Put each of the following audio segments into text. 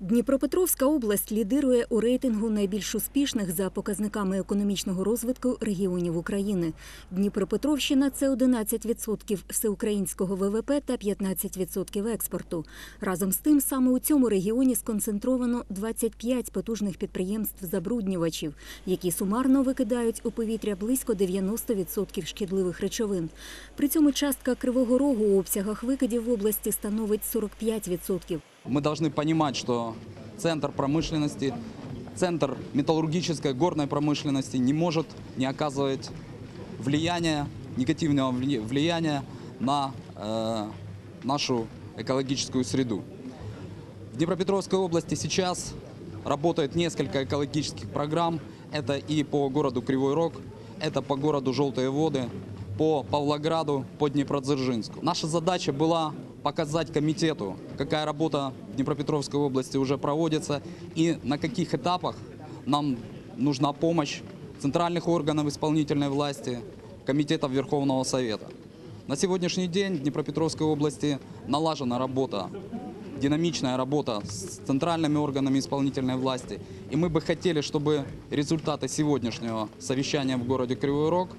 Дніпропетровська область лідирує у рейтингу найбільш успішних за показниками економічного розвитку регіонів України. Дніпропетровщина це 11% всеукраїнського ВВП та 15% експорту. Разом з тим, саме у цьому регіоні сконцентровано 25 потужних підприємств-забруднювачів, які сумарно викидають у повітря близько 90% шкідливих речовин. При цьому частка Кривого Рогу у обсягах викидів в області становить 45%. Мы должны понимать, что центр промышленности, центр металлургической горной промышленности не может не оказывать влияния, негативного вли- влияния на э, нашу экологическую среду. В Днепропетровской области сейчас работает несколько экологических программ. Это и по городу Кривой Рог, это по городу Желтые Воды, по Павлограду, по Днепродзержинску. Наша задача была показать комитету, какая работа в Днепропетровской области уже проводится и на каких этапах нам нужна помощь центральных органов исполнительной власти, комитетов Верховного Совета. На сегодняшний день в Днепропетровской области налажена работа динамичная работа с центральными органами исполнительной власти. И мы бы хотели, чтобы результаты сегодняшнего совещания в городе Кривой Рог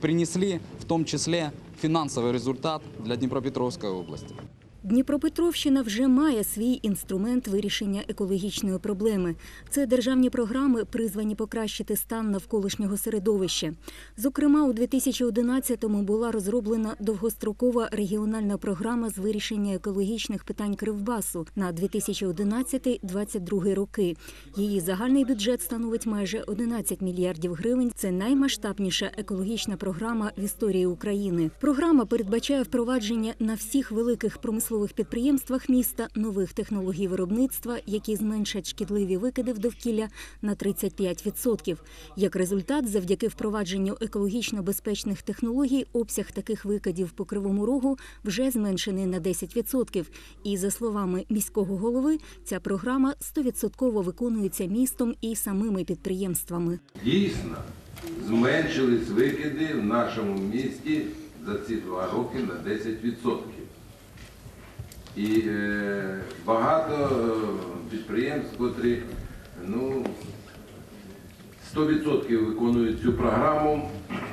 принесли в том числе финансовый результат для Днепропетровской области. Дніпропетровщина вже має свій інструмент вирішення екологічної проблеми. Це державні програми, призвані покращити стан навколишнього середовища. Зокрема, у 2011-му була розроблена довгострокова регіональна програма з вирішення екологічних питань Кривбасу на 2011-2022 роки. Її загальний бюджет становить майже 11 мільярдів гривень. Це наймасштабніша екологічна програма в історії України. Програма передбачає впровадження на всіх великих промислових підприємствах міста нових технологій виробництва, які зменшать шкідливі викиди в довкілля на 35%. Як результат, завдяки впровадженню екологічно безпечних технологій, обсяг таких викидів по кривому рогу вже зменшений на 10%. І за словами міського голови, ця програма 100% виконується містом і самими підприємствами. Дійсно, зменшились викиди в нашому місті за ці два роки на 10%. І е, багато е, підприємств, котрі ну, 100% виконують цю програму.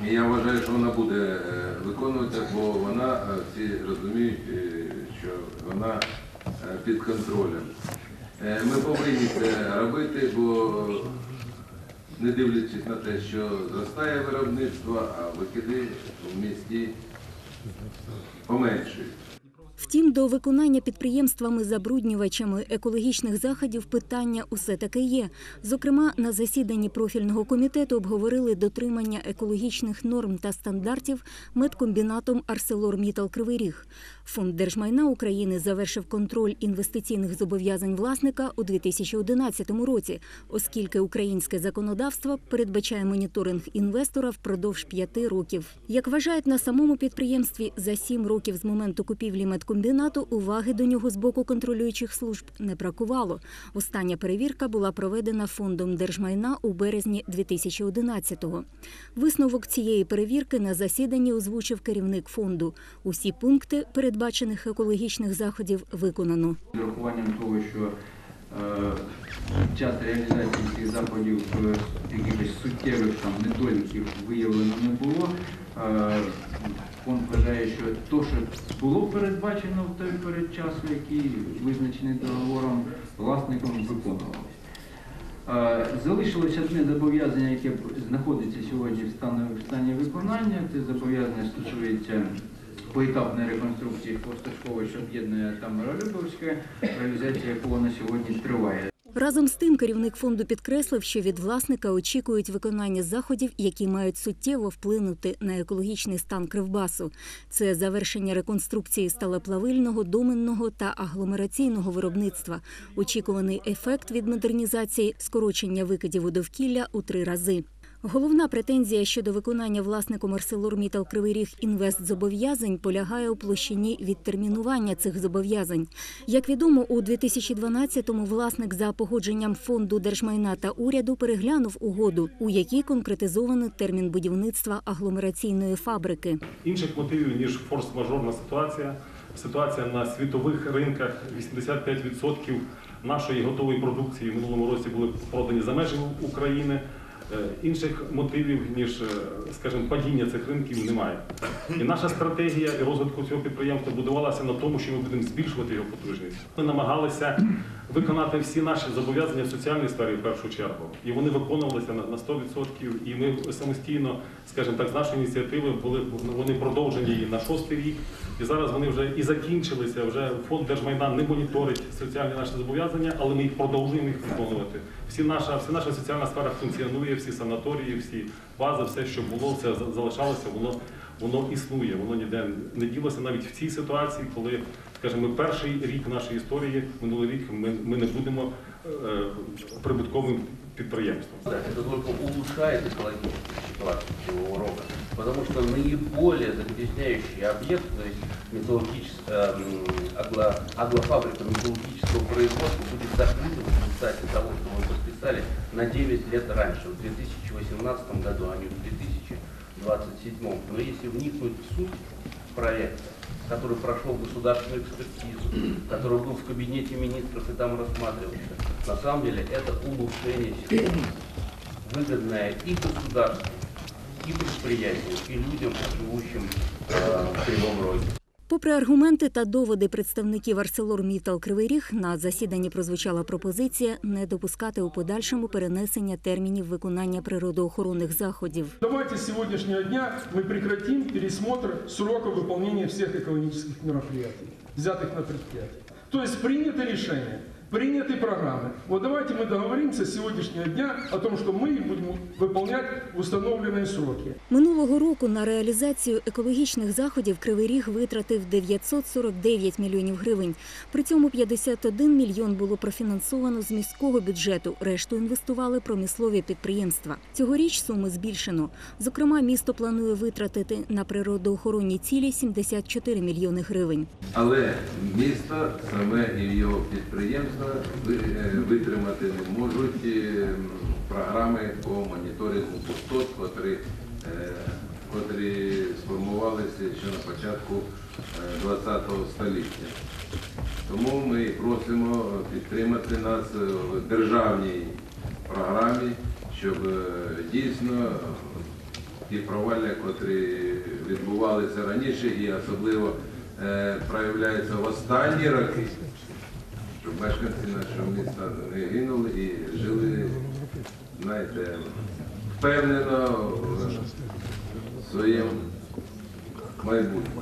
І я вважаю, що вона буде е, виконуватися, бо вона е, всі розуміють, що вона під контролем. Ми повинні це робити, бо не дивлячись на те, що зростає виробництво, а викиди в місті поменшують. Втім, до виконання підприємствами-забруднювачами екологічних заходів питання усе таки є. Зокрема, на засіданні профільного комітету обговорили дотримання екологічних норм та стандартів медкомбінатом «Арселормітал Кривий Ріг». Фонд держмайна України завершив контроль інвестиційних зобов'язань власника у 2011 році, оскільки українське законодавство передбачає моніторинг інвестора впродовж п'яти років. Як вважають на самому підприємстві, за сім років з моменту купівлі медкомбінату уваги до нього з боку контролюючих служб не бракувало. Остання перевірка була проведена фондом держмайна у березні 2011-го. Висновок цієї перевірки на засіданні озвучив керівник фонду. Усі пункти передбачених екологічних заходів виконано. З урахуванням того, що час реалізації цих заходів е, якихось суттєвих там недоліків виявлено не було. Е, фонд вважає, що то, що було передбачено в той перед часу, який визначений договором, власником виконувалось. Е, Залишилось одне зобов'язання, яке знаходиться сьогодні в стані, в стані виконання. Це зобов'язання стосується поетапної реконструкції що об'єднує там Миролюбовське, реалізація якого на сьогодні триває. Разом з тим, керівник фонду підкреслив, що від власника очікують виконання заходів, які мають суттєво вплинути на екологічний стан Кривбасу. Це завершення реконструкції сталеплавильного, доменного та агломераційного виробництва. Очікуваний ефект від модернізації скорочення викидів у довкілля у три рази. Головна претензія щодо виконання власником ArcelorMittal Кривий Ріг інвест зобов'язань полягає у площині відтермінування цих зобов'язань. Як відомо, у 2012-му власник за погодженням фонду держмайна та уряду переглянув угоду, у якій конкретизовано термін будівництва агломераційної фабрики. Інших мотивів, ніж форс-мажорна ситуація, ситуація на світових ринках. 85% нашої готової продукції в минулому році були продані за межі України. Е, Інших мотивів, ніж, е, скажімо, падіння цих ринків немає. І наша стратегія розвитку цього підприємства будувалася на тому, що ми будемо збільшувати його потужність. Ми намагалися виконати всі наші зобов'язання в соціальній сфері в першу чергу. І вони виконувалися на 100%. І ми самостійно, скажімо так, з нашої ініціативи були вони продовжені і на шостий рік. І зараз вони вже і закінчилися. Вже фонд держмайна не моніторить соціальні наші зобов'язання, але ми їх продовжуємо їх виконувати. Всі наша, вся наша соціальна сфера функціонує, всі санаторії, всі бази, все, що було, за- залишалося, воно воно існує, воно ніде не ділося навіть в цій ситуації, коли, скажімо, перший рік нашої історії, минулий рік, ми, ми не будемо е, прибутковим підприємством. Да, Это только улучшает экологическую ситуацию всего урока, что наиболее загрязняющий объект, то есть металлургическая, м, агро- агрофабрика металлургического производства будет закрыта в результате того, что мы подписали на 9 лет раньше, в 2018 году, а не в 2027. Но если вникнуть в суть проекта, который прошел государственную экспертизу, который был в кабинете министров и там рассматривался, на самом деле это улучшение ситуации, выгодное и государству, и предприятию, и людям, живущим э, в Кривом Роге. Попри аргументи та доводи представників ArcelorMittal Кривий Ріг, на засіданні прозвучала пропозиція не допускати у подальшому перенесення термінів виконання природоохоронних заходів. Давайте с сегодняшнего дня мы прекратим пересмотр срока выполнения всех экологических мероприятий, взятых на предприятие. То есть принято решение, приняты программы. Вот давайте мы договоримся с сегодняшнего дня о том, что мы их будем выполнять в установленные сроки. Минулого року на реалізацію екологічних заходів Кривий Ріг витратив 949 мільйонів гривень. При цьому 51 мільйон було профінансовано з міського бюджету. Решту інвестували промислові підприємства. Цьогоріч суми збільшено. Зокрема, місто планує витратити на природоохоронні цілі 74 мільйони гривень. Але місто саме і його підприємства ви- е, витримати не можуть е, програми по моніторингу пустот, котрі, е, котрі сформувалися ще на початку ХХ століття. Тому ми просимо підтримати нас в державній програмі, щоб е, дійсно ті провалля, котрі відбувалися раніше і особливо е, проявляються в останні роки, мешканці нашого міста не гинули і жили, знаєте, впевнено в своєму майбутньому.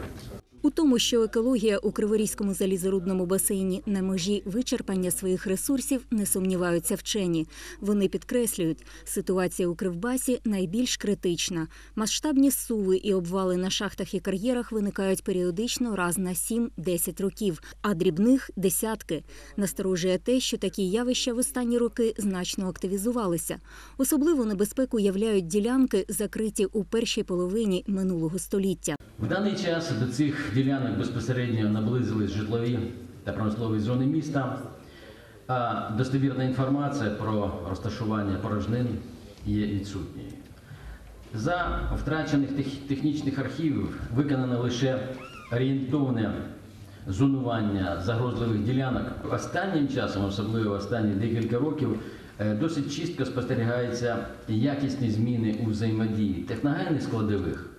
Тому, що екологія у Криворізькому залізорудному басейні на межі вичерпання своїх ресурсів не сумніваються вчені. Вони підкреслюють, ситуація у Кривбасі найбільш критична. Масштабні суви і обвали на шахтах і кар'єрах виникають періодично раз на 7-10 років, а дрібних десятки. Насторожує те, що такі явища в останні роки значно активізувалися. Особливу небезпеку являють ділянки, закриті у першій половині минулого століття. В даний час до цих ділянок безпосередньо наблизились житлові та промислові зони міста, а достовірна інформація про розташування порожнин є відсутньою. За втрачених технічних архівів виконано лише орієнтовне зонування загрозливих ділянок. Останнім часом, особливо останні декілька років, е, досить чітко спостерігаються якісні зміни у взаємодії техногенних складових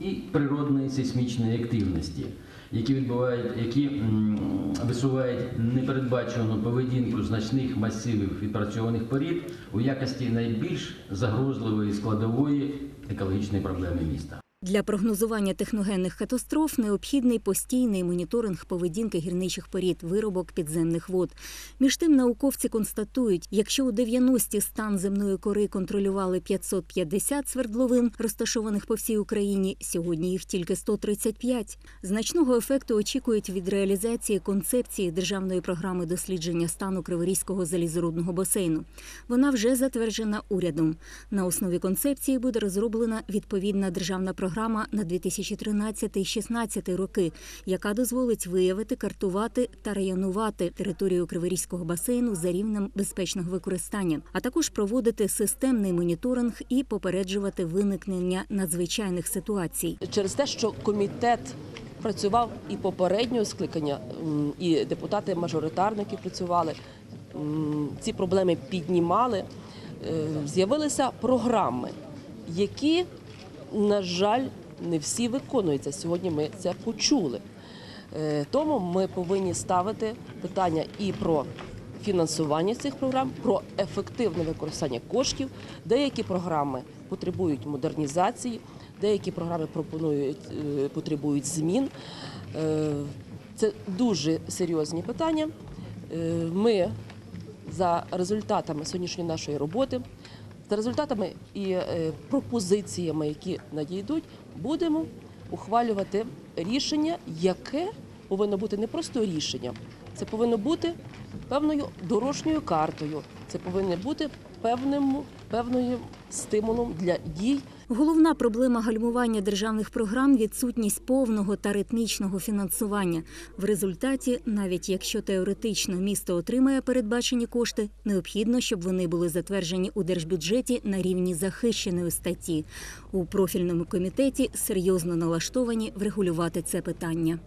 і природної сейсмічної активності, які відбувають, які висувають непередбачувану поведінку значних масивів відпрацьованих порід у якості найбільш загрозливої складової екологічної проблеми міста. Для прогнозування техногенних катастроф необхідний постійний моніторинг поведінки гірничих порід, виробок підземних вод. Між тим, науковці констатують, якщо у 90-ті стан земної кори контролювали 550 свердловин, розташованих по всій Україні, сьогодні їх тільки 135. Значного ефекту очікують від реалізації концепції державної програми дослідження стану Криворізького залізорудного басейну. Вона вже затверджена урядом. На основі концепції буде розроблена відповідна державна програма на 2013-2016 роки, яка дозволить виявити, картувати та районувати територію Криворізького басейну за рівнем безпечного використання, а також проводити системний моніторинг і попереджувати виникнення надзвичайних ситуацій. через те, що комітет працював і попереднього скликання, і депутати-мажоритарники працювали. Ці проблеми піднімали. Е, З'явилися програми, які, на жаль, не всі виконуються. Сьогодні ми це почули. Е, Тому ми повинні ставити питання і про фінансування цих програм, про ефективне використання коштів. Деякі програми потребують модернізації, деякі програми пропонують, е, потребують змін. Е, Це дуже серйозні питання. Ми за результатами сьогоднішньої нашої роботи, за результатами і е, пропозиціями, які надійдуть, будемо ухвалювати рішення, яке повинно бути не просто рішенням, це повинно бути певною дорожньою картою, це повинно бути певним, певною стимулом для дій Головна проблема гальмування державних програм відсутність повного та ритмічного фінансування. В результаті, навіть якщо теоретично місто отримає передбачені кошти, необхідно, щоб вони були затверджені у держбюджеті на рівні захищеної статті. У профільному комітеті серйозно налаштовані врегулювати це питання.